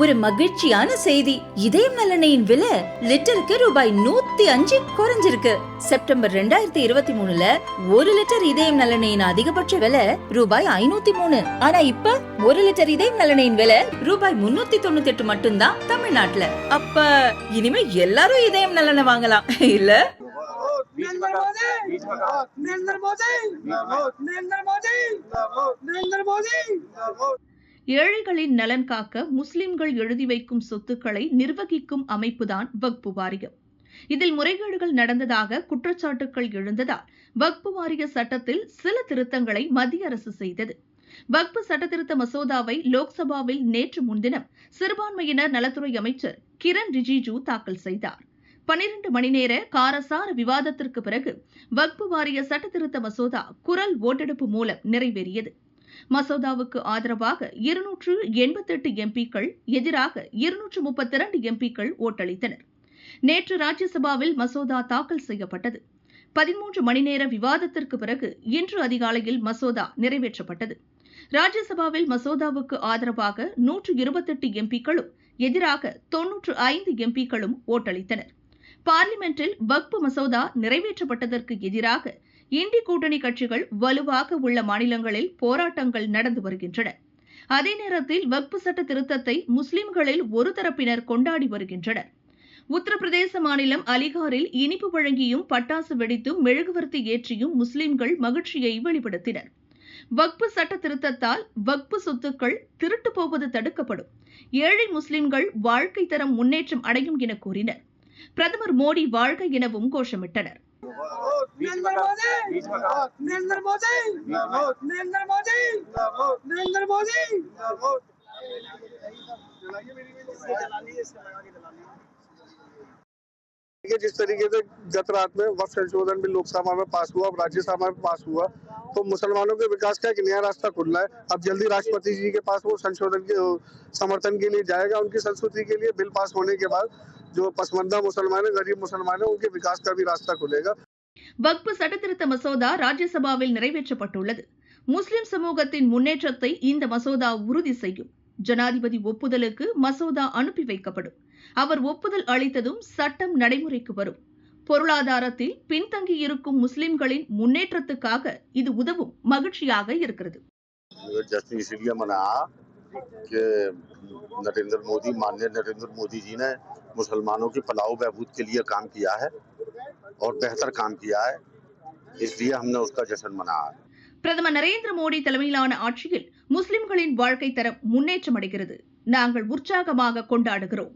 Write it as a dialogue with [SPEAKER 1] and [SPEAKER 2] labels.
[SPEAKER 1] ஒரு மகிழ்ச்சியான செய்தி. இதயம் நலனையின் விலை லிட்டருக்கு ரூபாய் நூத்தி அஞ்சு குறைஞ்சிருக்கு. செப்டம்பர் ரெண்டாயிரத்தி இருபத்தி மூணுல ஒரு லிட்டர் இதயம் நலனையின் அதிகபட்ச விலை ரூபாய் ஐநூத்தி மூணு. ஆனா இப்ப ஒரு லிட்டர் இதயம் நலனையின் விலை ரூபாய் முன்னூத்தி தொண்ணூத்தி எட்டு மட்டும்தான் தமிழ்நாட்டுல. அப்ப இனிமே எல்லாரும் இதயம் நலனை வாங்கலாம். இல்ல?
[SPEAKER 2] நரேந்திர மோடி! நரேந்திர மோடி! நரேந்திர மோடி!
[SPEAKER 3] ஏழைகளின் நலன் காக்க முஸ்லிம்கள் எழுதி வைக்கும் சொத்துக்களை நிர்வகிக்கும் அமைப்புதான் வக்பு வாரியம். இதில் முறைகேடுகள் நடந்ததாக குற்றச்சாட்டுகள் எழுந்ததால் வக்பு வாரிய சட்டத்தில் சில திருத்தங்களை மத்திய அரசு செய்தது. வக்பு சட்டத்திருத்த மசோதாவை லோக்சபாவில் நேற்று முன்தினம் சிறுபான்மையினர் நலத்துறை அமைச்சர் கிரண் ரிஜிஜு தாக்கல் செய்தார். பனிரண்டு மணி நேர காரசார விவாதத்திற்கு பிறகு வக்பு வாரிய சட்டத்திருத்த மசோதா குரல் ஓட்டெடுப்பு மூலம் நிறைவேறியது. மசோதாவுக்கு ஆதரவாக இருநூற்று எண்பத்தெட்டு எம்பிக்கள் எதிராக இருநூற்று முப்பத்தி இரண்டு எம்பிக்கள் ஓட்டளித்தனர். நேற்று ராஜ்யசபாவில் மசோதா தாக்கல் செய்யப்பட்டது. பதிமூன்று மணி நேர விவாதத்திற்கு பிறகு இன்று அதிகாலையில் மசோதா நிறைவேற்றப்பட்டது. ராஜ்யசபாவில் மசோதாவுக்கு ஆதரவாக நூற்று இருபத்தெட்டு எம்பிக்களும் எதிராக தொன்னூற்று ஐந்து எம்பிக்களும் ஓட்டளித்தனர். பார்லிமெண்டில் வக்பு மசோதா நிறைவேற்றப்பட்டதற்கு எதிராக இந்தி கூட்டணி கட்சிகள் வலுவாக உள்ள மாநிலங்களில் போராட்டங்கள் நடந்து வருகின்றன. அதே நேரத்தில் வக்பு சட்ட திருத்தத்தை முஸ்லிம்களில் ஒரு தரப்பினர் கொண்டாடி வருகின்றனர். உத்தரப்பிரதேச மாநிலம் அலிகாரில் இனிப்பு வழங்கியும் பட்டாசு வெடித்தும் மெழுகுவர்த்தி ஏற்றியும் முஸ்லிம்கள் மகிழ்ச்சியை வெளிப்படுத்தினர். வக்பு சட்ட திருத்தத்தால் வக்பு சொத்துக்கள் திருட்டு போவது தடுக்கப்படும். ஏழை முஸ்லிம்கள் வாழ்க்கை தரம் முன்னேற்றம் அடையும் என கூறினர். பிரதமர் மோடி வாழ்க எனவும் கோஷமிட்டனர்.
[SPEAKER 2] नरेंद्र मोदी! नरेंद्र मोदी! नरेंद्र मोदी! नरेंद्र मोदी!
[SPEAKER 4] जिस तरीके से गत रात में वक्त संशोधन बिल लोकसभा में पास हुआ अब राज्यसभा में पास हुआ तो मुसलमानों के विकास का एक नया रास्ता खुल रहा है। अब जल्दी राष्ट्रपति जी के पास वो संशोधन के समर्थन के लिए जाएगा उनकी संस्कृति के लिए बिल पास होने के बाद जो पसमंदा मुसलमान है गरीब मुसलमान है उनके विकास का भी रास्ता खुलेगा।
[SPEAKER 3] வக்பு சட்டத்திருத்த மசோதா ராஜ்யசபாவில் நிறைவேற்றப்பட்டுள்ளது முஸ்லிம் சமூகத்தின் முன்னேற்றத்தை இந்த மசோதா உறுதி செய்யும் ஜனாதிபதி ஒப்புதலுக்கு மசோதா அனுப்பி வைக்கப்படும் அவர் ஒப்புதல் அளித்ததும் சட்டம் நடைமுறைக்கு வரும் பொருளாதாரத்தில் பின்தங்கியிருக்கும் முஸ்லிம்களின் முன்னேற்றத்துக்காக இது உதவும் மகிழ்ச்சியாக இருக்கிறது
[SPEAKER 5] जश्न इसलिए मनाया कि नरेंद्र मोदी माननीय नरेंद्र मोदी जी ने मुसलमानों की फलाह बहबूद के लिए काम किया है और बेहतर काम किया है इसलिए हमने उसका जश्न मनाया
[SPEAKER 3] பிரதமர் நரேந்திர மோடி தலைமையிலான ஆட்சியில் முஸ்லிம்களின் வாழ்க்கை தரம் முன்னேற்றம் அடைகிறது நாங்கள் உற்சாகமாக கொண்டாடுகிறோம்